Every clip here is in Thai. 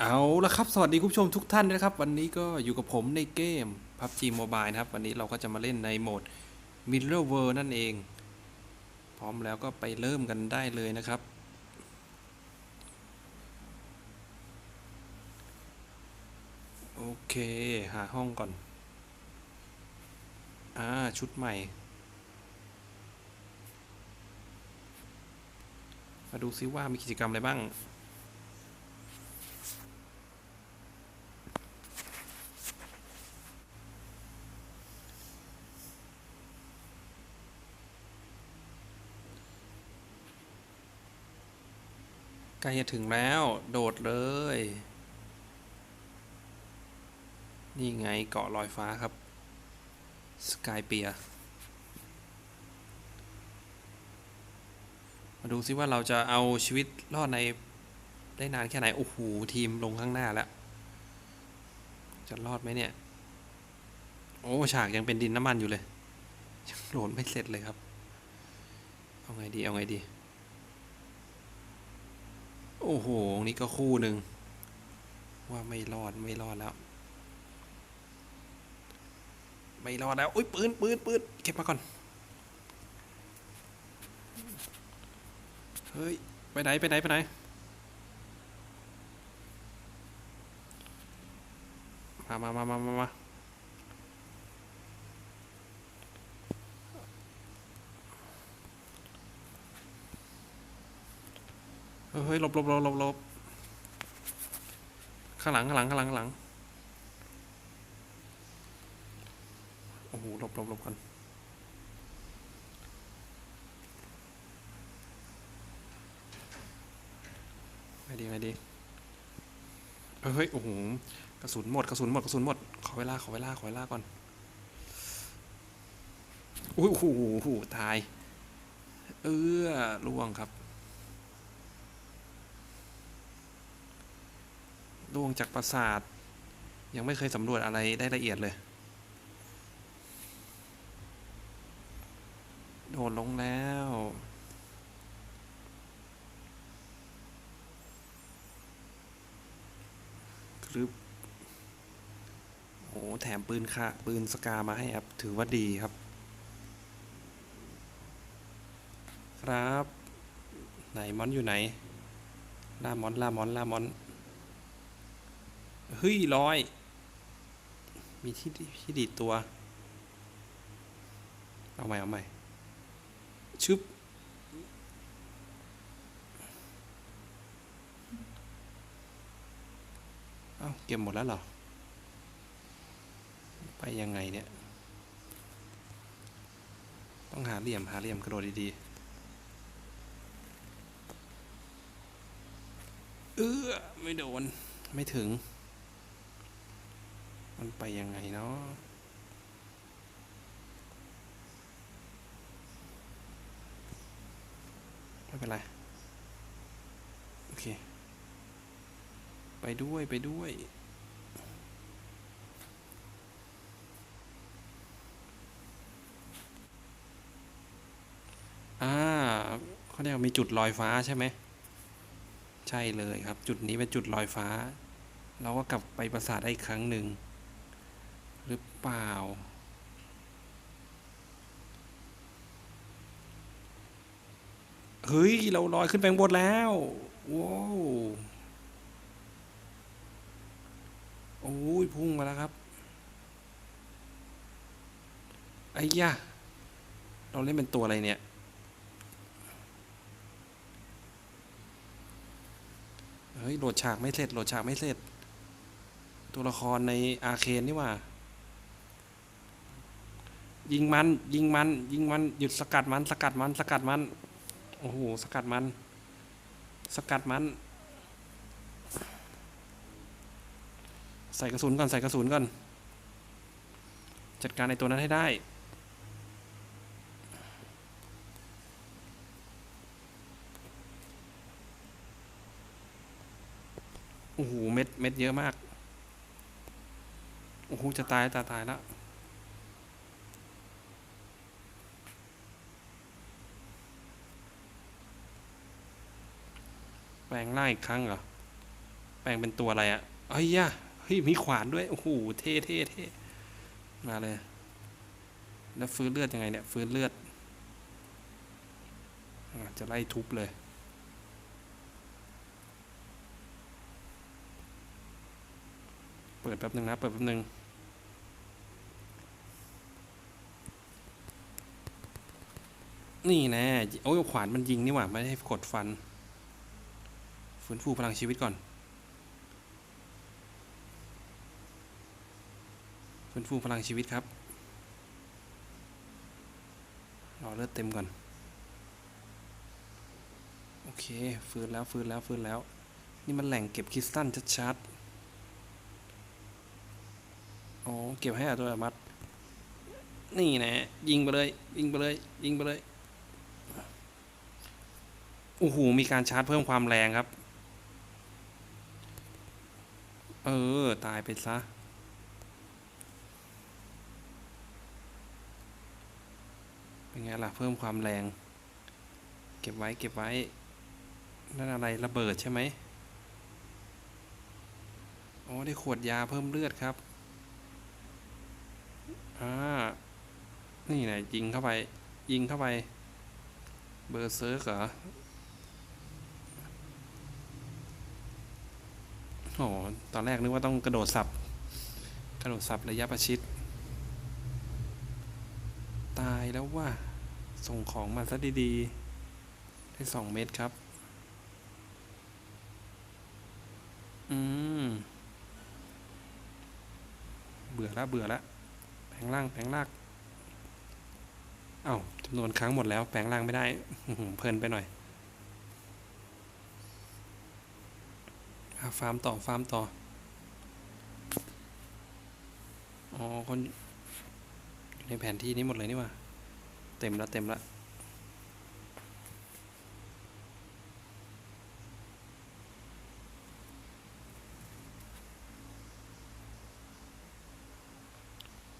เอาละครับ สวัสดีคุณผู้ชมทุกท่านนะครับ วันนี้ก็อยู่กับผมในเกม PUBG Mobile นะครับ วันนี้เราก็จะมาเล่นในโหมด Middle World นั่นเอง พร้อมแล้วก็ไปเริ่มกันได้เลยนะครับ โอเค หาห้องก่อน อ่า ชุดใหม่ มาดูซิว่ามีกิจกรรมอะไรบ้าง ล้จะถึงแล้ว โดดเลย นี่ไงเกาะลอยฟ้าครับ สกายเปีย มาดูซิว่าเราจะเอาชีวิตรอดในได้นานแค่ไหน โอ้โห ทีมลงข้างหน้าแล้ว จะรอดไหมเนี่ย โอ้ ฉากยังเป็นดินน้ำมันอยู่เลย ยังโหลดไม่เสร็จเลยครับ เอาไงดี เอาไงดี โอ้โห นี่ก็คู่หนึ่ง ว่าไม่รอดไม่รอดแล้ว ไม่รอดแล้ว อุ้ยปืนปืนปืนเก็บมาก่อน เฮ้ย ไปไหน ไปไหน ไปไหน มามามามามา เฮ้ยหลบหลบหลบหลบหลบข้างหลังข้างหลังข้างหลังข้างหลังโอ้โหหลบหลบหลบกันไม่ดีไม่ดีเฮ้ยโอ้โหกระสุนหมดกระสุนหมดกระสุนหมดขอเวลาขอเวลาขอเวลาก่อนอุ้ยโอ้โหโอ้โหตาย เออล่วงครับ ล่วงจากปราสาท ยังไม่เคยสำรวจอะไรได้ละเอียดเลย โดดลงแล้วครึบโอ้แถมปืนค่ะ ปืนสกามาให้ครับ ถือว่าดีครับ ครับ ไหนมอนอยู่ไหนล่ามอนล่ามอนล่ามอน เฮ้ยร้อย มีที่ที่ดีดตัว เอาใหม่เอาใหม่ชึบเอาเก็บหมดแล้วเหรอ ไปยังไงเนี่ย ต้องหาเหลี่ยมหาเหลี่ยมกระโดดดีๆ เออไม่โดน ไม่ถึง มันไปยังไงเนาะไม่เป็นไร โอเค ไปด้วยไปด้วย อ่าเขาเรียกว่ามีจุดลอยฟ้าใช่ไหม ใช่เลยครับ จุดนี้เป็นจุดลอยฟ้า เราก็กลับไปปราสาทได้อีกครั้งหนึ่ง หรือเปล่า เฮ้ย เราลอยขึ้นไปบนแล้วว้าวโอ้ยพุ่งมาแล้วครับไอ้ยะเราเล่นเป็นตัวอะไรเนี่ย เฮ้ย โหลดฉากไม่เสร็จ โหลดฉากไม่เสร็จ ตัวละครในอาเคนนี่ว่า ยิงมัน ยิงมัน ยิงมัน หยุดสกัดมัน สกัดมัน สกัดมัน โอ้โห สกัดมัน สกัดมัน ใส่กระสุนก่อน ใส่กระสุนก่อน จัดการในตัวนั้นให้ได้โอ้โห เม็ด เม็ดเยอะมาก โอ้โห จะตายตายตายแล้ว ลงร่างอีกครั้งเหรอ แปลงเป็นตัวอะไรอะ่ะเอ้ยยะเฮ้ยมีขวานด้วย โอ้โห เท่เท่เท่มาเลย แล้วฟื้นเลือดยังไงเนี่ย ฟื้นเลือดอจะไล่ทุบเลยเปิดแป๊บหนึ่งนะ เปิดแป๊บหนึ่งนี่แน่โอ้ยขวานมันยิงนี่หว่า ไม่ได้กดฟัน ฟื้นฟูพลังชีวิตก่อน ฟื้นฟูพลังชีวิตครับ รอเลือดเต็มก่อน โอเค ฟื้นแล้ว ฟื้นแล้ว ฟื้นแล้ว นี่มันแหล่งเก็บคริสตัลชัดๆอ๋อเก็บให้อัตโนมัติ นี่นะยิงไปเลย ยิงไปเลย ยิงไปเลยโอ้โห มีการชาร์จเพิ่มความแรงครับ เออ ตายไปซะ เป็นไงล่ะ เพิ่มความแรง เก็บไว้เก็บไว้ นั่นอะไรระเบิดใช่ไหมอ๋อ ได้ขวดยาเพิ่มเลือดครับ อ่า นี่ไหนยิงเข้าไป ยิงเข้าไป เบอร์เซิร์กเหรอ โอ้ตอนแรกนึกว่าต้องกระโดดสับ กระโดดสับระยะประชิด ตายแล้วว่า ส่งของมาซะดีๆ ได้สองเม็ดครับ อืม เบื่อละเบื่อละแปลงร่างแปลงรางเอ้าจำนวนครั้งหมดแล้ว แปลงร่างไม่ได้ เพลินไปหน่อยอะ ฟาร์มต่อ ฟาร์มต่อ อ๋อ คนในแผนที่นี้หมดเลยนี่ว่า เต็มแล้วเต็มแล้ว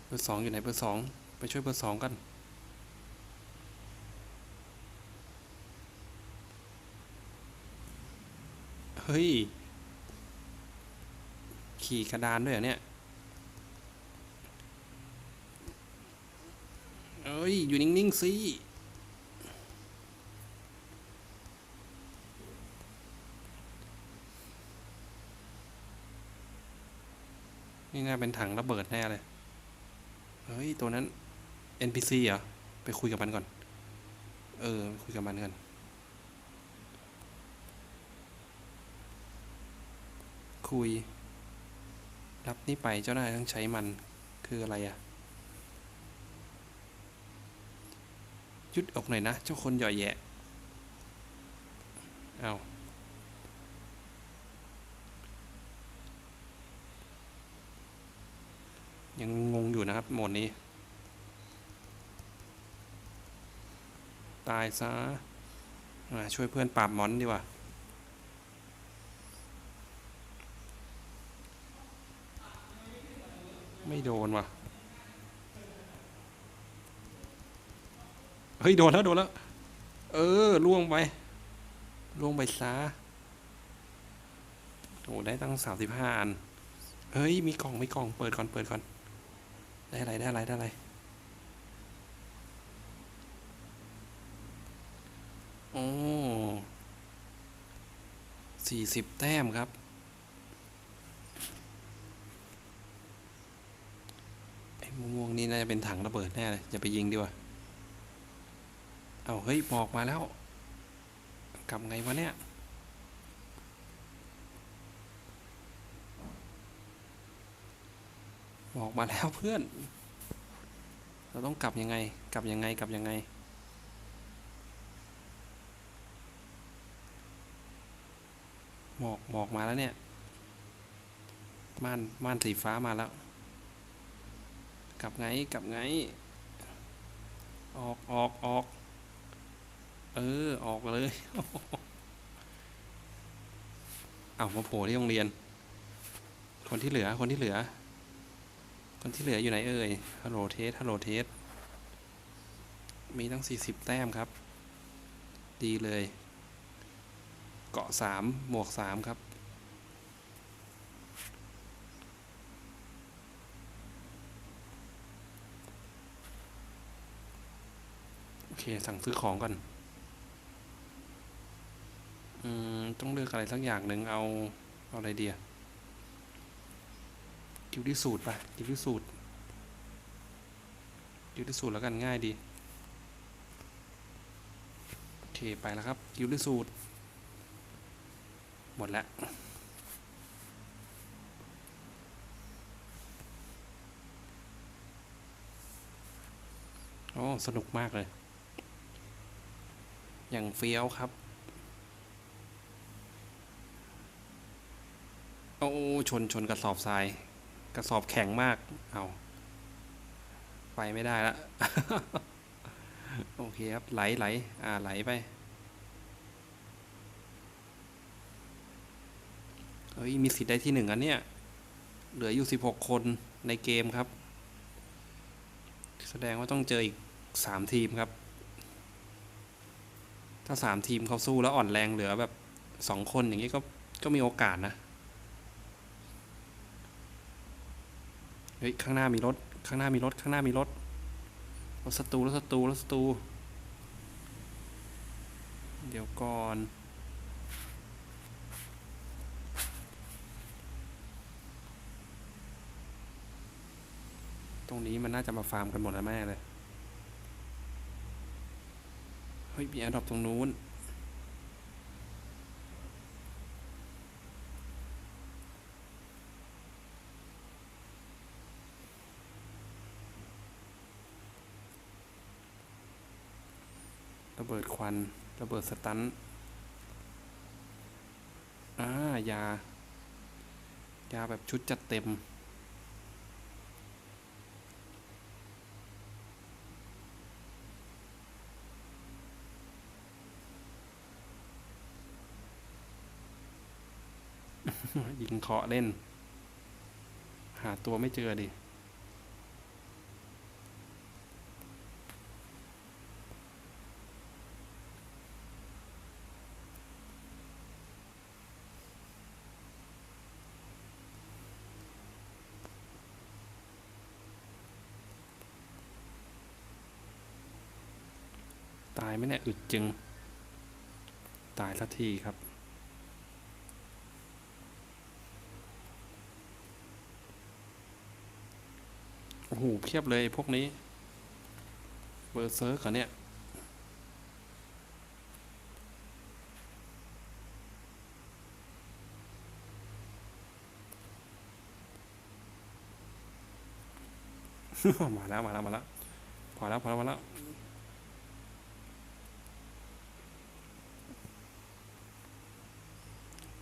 เบอร์สองอยู่ไหนเบอร์สองไปช่วยเบอร์สองกันเฮ้ย ขี่กระดานด้วยเหรอเนี่ยเอ้ย อยู่นิ่ง ๆ สิ นี่น่าเป็นถังระเบิดแน่เลย เฮ้ย ตัวนั้น NPC เหรอ ไปคุยกับมันก่อน เออ ไปคุยกับมันกันคุย รับนี่ไปเจ้านายต้องใช้มันคืออะไรอะยุดออกหน่อยนะ เจ้าคนหย่อแยะ เอายังงงอยู่นะครับโหมดนี้ ตายซะอ่าช่วยเพื่อนปราบมอนดีกว่า ไม่โดนว่ะ เฮ้ย โดนแล้ว โดนแล้ว เออ ล่วงไป ล่วงไปซะโอ้ได้ตั้งสามสิบห้าอัน เฮ้ย มีกล่อง มีกล่อง เปิดก่อน เปิดก่อน ได้อะไร ได้อะไร ได้อะไรโอ้สี่สิบแต้มครับ ไอ้ม่วงๆ นี่น่าจะเป็นถังระเบิดแน่เลยอย่าไปยิงดีกว่า เอาเฮ้ยหมอกมาแล้ว กลับไงวะเนี่ย หมอกมาแล้วเพื่อน เราต้องกลับยังไง กลับยังไง กลับยังไง หมอกหมอกมาแล้วเนี่ยม่านม่านสีฟ้ามาแล้ว กลับไงกลับไง ออกออกออกเออ ออกเลย เอามาโผล่ที่โรงเรียน คนที่เหลือคนที่เหลือ คนที่เหลืออยู่ไหนเอ่ยฮัลโหลเทสฮัลโหลเทสมีตั้งสี่สิบแต้มครับ ดีเลย เกาะสามหมวกสามครับ เค สั่งซื้อของก่อน อืม ต้องเลือกอะไรสักอย่างหนึ่งเอา เอาอะไรเดียกิวที่สูตรไปกิวที่สูตรกิวที่สูตรแล้วกันง่ายดี โอเค ไปแล้วครับกิวที่สูตร หมดแล้วโอ้ สนุกมากเลย อย่างเฟี้ยวครับ โอ้ชนชนกระสอบทราย กระสอบแข็งมาก เอาไปไม่ได้ละ โอเคครับ ไหลไหลอ่าไหลไป เฮ้ย มีสิทธิ์ได้ที่หนึ่งอันเนี้ย เหลืออยู่สิบหกคนในเกมครับ แสดงว่าต้องเจออีกสามทีมครับ ถ้าสามทีมเขาสู้แล้วอ่อนแรงเหลือแบบสองคนอย่างนี้ก็ก็มีโอกาสนะ เฮ้ย ข้างหน้ามีรถ ข้างหน้ามีรถ ข้างหน้ามีรถ รถศัตรูรถศัตรูรถศัตรู เดี๋ยวก่อนตรงนี้มันน่าจะมาฟาร์มกันหมดแล้วแม่เลย เฮ้ยมีแอร์ดรอปตรงนู้น ระเบิดควัน ระเบิดสตันอ่ายา ยาแบบชุดจัดเต็ม ยิงเคาะเล่น หาตัวไม่เจอดิตายไหมเนี่ยอึดจึง ตายสักทีครับ โอ้โหเพียบเลยพวกนี้ เบอร์เซิร์กเหรอเนี่ย มาแล้ว มาแล้ว มาแล้ว พอแล้ว พอแล้ว พอแล้ว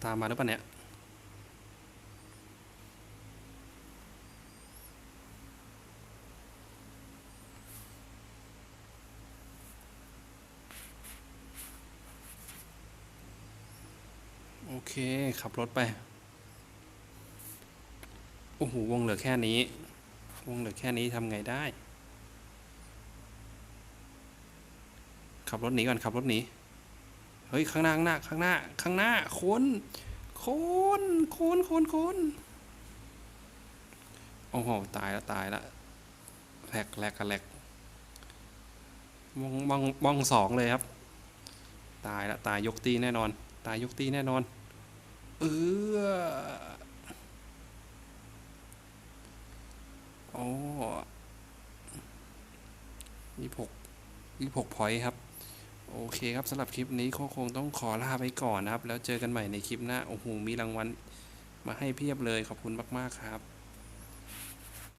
ตามมาหรือเปล่าเนี่ย โอเค ขับรถไป โอ้โห วงเหลือแค่นี้ วงเหลือแค่นี้ทำไงได้ ขับรถหนีก่อน ขับรถหนี เฮ้ย ข้างหน้า ข้างหน้า ข้างหน้า ข้างหน้า คนคนคนคนคนโอ้โห ตายแล้วตายแล้วแหลกแหลกกันแหลกมองมองมองสองเลยครับ ตายแล้วตายยกตีแน่นอน ตายยกตีแน่นอน เออโอ้ยี่หกยี่หกพอยครับ โอเคครับสำหรับคลิปนี้ก็คงต้องขอลาไปก่อนนะครับ แล้วเจอกันใหม่ในคลิปหน้า โอ้โห มีรางวัลมาให้เพียบเลยขอบคุณมาก ๆ ครับ